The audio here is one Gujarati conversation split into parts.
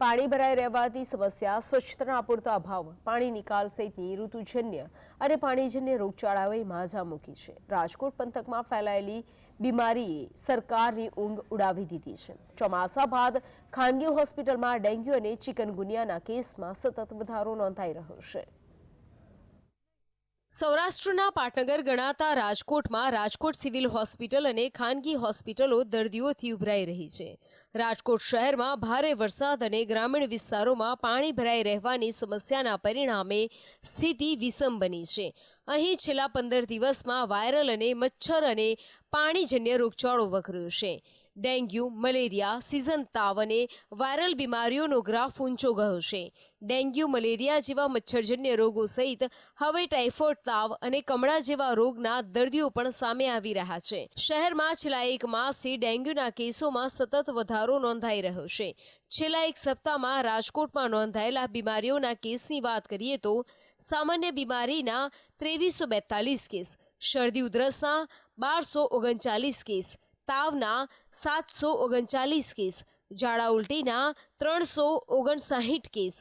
પાણી ભરાઈ રહેવાથી સમસ્યા, સ્વચ્છતાના પૂરતા અભાવ, પાણી નિકાલ સહિતની ઋતુજન્ય અને પાણીજન્ય રોગચાળાઓએ માજા મૂકી છે. રાજકોટ પંથકમાં ફેલાયેલી બીમારીએ સરકારની ઊંઘ ઉડાવી દીધી છે. ચોમાસા બાદ ખાનગી હોસ્પિટલમાં ડેન્ગ્યુ અને ચિકનગુનિયાના કેસમાં સતત વધારો નોંધાઈ રહ્યો છે. સૌરાષ્ટ્રના પાટનગર ગણાતા રાજકોટમાં રાજકોટ સિવિલ હોસ્પિટલ અને ખાનગી હોસ્પિટલો દર્દીઓથી ઉભરાઈ રહી છે. રાજકોટ શહેરમાં ભારે વરસાદ અને ગ્રામીણ વિસ્તારોમાં પાણી ભરાઈ રહેવાની સમસ્યાના પરિણામે સ્થિતિ વિષમ બની છે. અહીં છેલ્લા પંદર દિવસમાં વાયરલ અને મચ્છર અને પાણીજન્ય રોગચાળો વકર્યો છે. ડેન્ગ્યુ, મલેરિયા સિઝન તાવ અને વાયરલ બીમારીઓનો ગ્રાફ ઊંચો ગયો છે. ડેન્ગ્યુ, મલેરિયા જેવા મચ્છરજન્ય રોગો સહિત હવે ટાઇફોઇડ તાવ અને કમળા જેવા રોગના દર્દીઓ પણ સામે આવી રહ્યા છે. શહેરમાં છેલ્લા એક માસથી ડેન્ગ્યુના કેસોમાં સતત વધારો નોંધાઈ રહ્યો છે. છેલ્લા એક સપ્તાહમાં રાજકોટમાં નોંધાયેલા બીમારીઓના કેસની વાત કરીએ તો સામાન્ય બીમારીના ત્રેવીસો બેતાલીસ કેસ, શરદી ઉધરસના બારસો ઓગણચાલીસ કેસ તાવના સાતસો ઓગણચાલીસ કેસ, ઝાડા ઉલટીના ત્રણસો ઓગણસાહીઠ કેસ,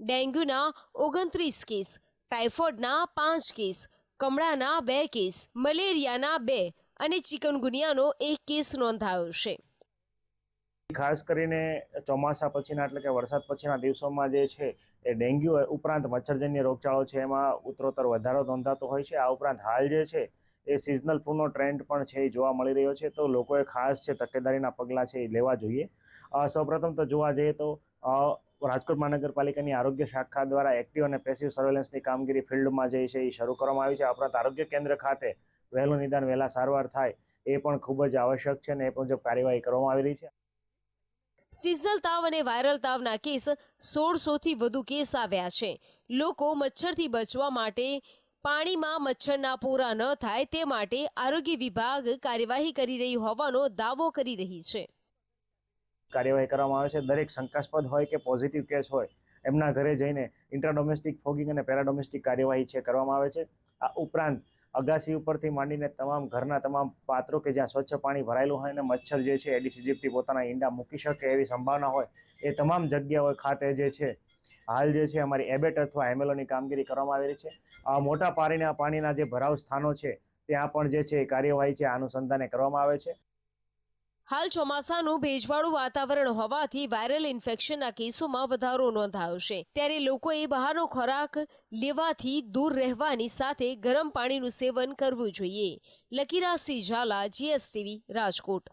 ડેન્ગ્યુના ઓગણત્રીસ કેસ, ટાઇફોઇડના પાંચ કેસ, કમળાના બે કેસ, મલેરિયાના બે અને ચિકનગુનિયાનો એક કેસ નોંધાયો છે. ખાસ કરીને ચોમાસા પછીના એટલે કે વરસાદ પછીના દિવસોમાં જે છે એ ડેન્ગ્યુ ઉપરાંત મચ્છરજન્ય રોગચાળો છે એમાં ઉત્તરોત્તર વધારો નોંધાતો હોય છે. આ ઉપરાંત હાલ જે છે એ સિઝનલ ફ્લૂનો ટ્રેન્ડ પણ છે, એ જોવા મળી રહ્યો છે. તો લોકોએ ખાસ છે તકેદારીના પગલાં છે, એ લેવા જોઈએ. સૌપ્રથમ તો જોવા જઈએ તો રાજકોટ મહાનગરપાલિકાની આરોગ્ય શાખા દ્વારા એક્ટિવ અને પેસિવ સર્વેલન્સની કામગીરી ફિલ્ડમાં જે છે, એ શરૂ કરવામાં આવી છે. આ ઉપરાંત આરોગ્ય કેન્દ્ર ખાતે વહેલું નિદાન, વહેલા સારવાર થાય, એ પણ ખૂબ જ આવશ્યક છે અને એ મુજબ કાર્યવાહી કરવામાં આવી રહી છે. સિઝનલ તાવ અને વાયરલ તાવના કેસ સોળસોથી વધુ કેસ આવ્યા છે. લોકો મચ્છરથી બચવા માટે પાણીમાં મચ્છરના પૂરા ન થાય તે માટે આરોગ્ય વિભાગ કાર્યવાહી કરી રહી હોવાનો દાવો કરી રહી છે. કાર્યવાહી કરવામાં આવે છે. દરેક શંકાસ્પદ હોય કે પોઝિટિવ કેસ હોય, એમના ઘરે જઈને ઇન્ટ્રાડોમેસ્ટિક ફોગિંગ અને પેરાડોમેસ્ટિક કાર્યવાહી છે કરવામાં આવે છે. આ ઉપરાંત અગાસી ઉપરથી માંડીને તમામ ઘરના તમામ પાત્રો કે જ્યાં સ્વચ્છ પાણી ભરાયેલું હોય અને મચ્છર જે છે એડીસીજીપથી પોતાના ઈંડા મૂકી શકે એવી સંભાવના હોય, એ તમામ જગ્યાઓ ખાતે જે છે હાલ જે છે અમારી એબેટ અથવા એમએલઓની કામગીરી કરવામાં આવી રહી છે મોટા પાણીના પાણીના જે ભરાવ સ્થાનો છે, ત્યાં પણ જે છે કાર્યવાહી છે અનુસંધાને કરવામાં આવે છે. હાલ ચોમાસાનું ભેજવાળું વાતાવરણ હોવાથી વાયરલ ઇન્ફેક્શનના કેસોમાં વધારો નોંધાયો છે. ત્યારે લોકોએ બહારનો ખોરાક લેવાથી દૂર રહેવાની સાથે ગરમ પાણીનું સેવન કરવું જોઈએ. લકીરાસી ઝાલા જીએસટીવી, રાજકોટ.